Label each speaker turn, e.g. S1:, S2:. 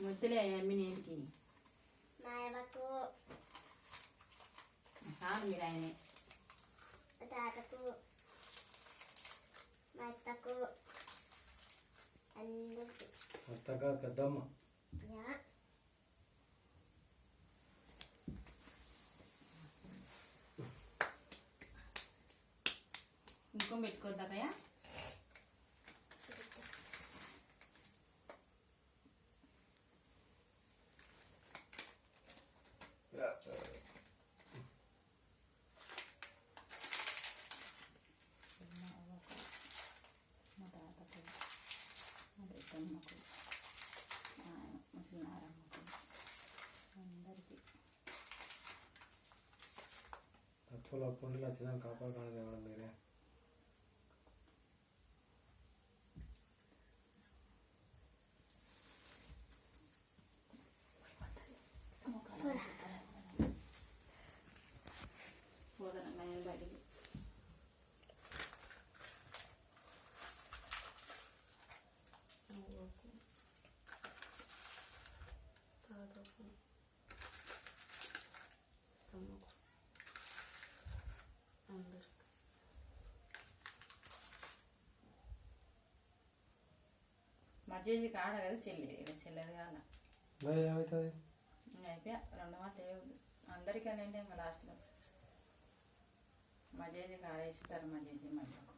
S1: వద్దులే అమ్మి చాలు మీరు ఆయనే
S2: తాతకు మా అత్తకు అందరికి
S3: అత్తగా పెద్దమ్మ
S2: యా
S1: ఇంకో పెట్టుకోద్దాకయ్యా మా పెద్దమ్మకు మా మా చిన్నారమ్మకు అందరికీ
S3: తప్పులు అప్పుండి వచ్చిందని కాపాడుకోండి దేవుడు మీరే
S1: పోదనమ్మా నేను బయటికి మధ్య కాడ కదా చెల్లి చెల్లెది కాల
S3: ఏమవుతుంది
S1: అయిపోయా రెండు మాటలు అందరికీ అంటే ఇంకా లాస్ట్లో మధ్య కాడ వేసుకుంటారు మధ్య మధ్య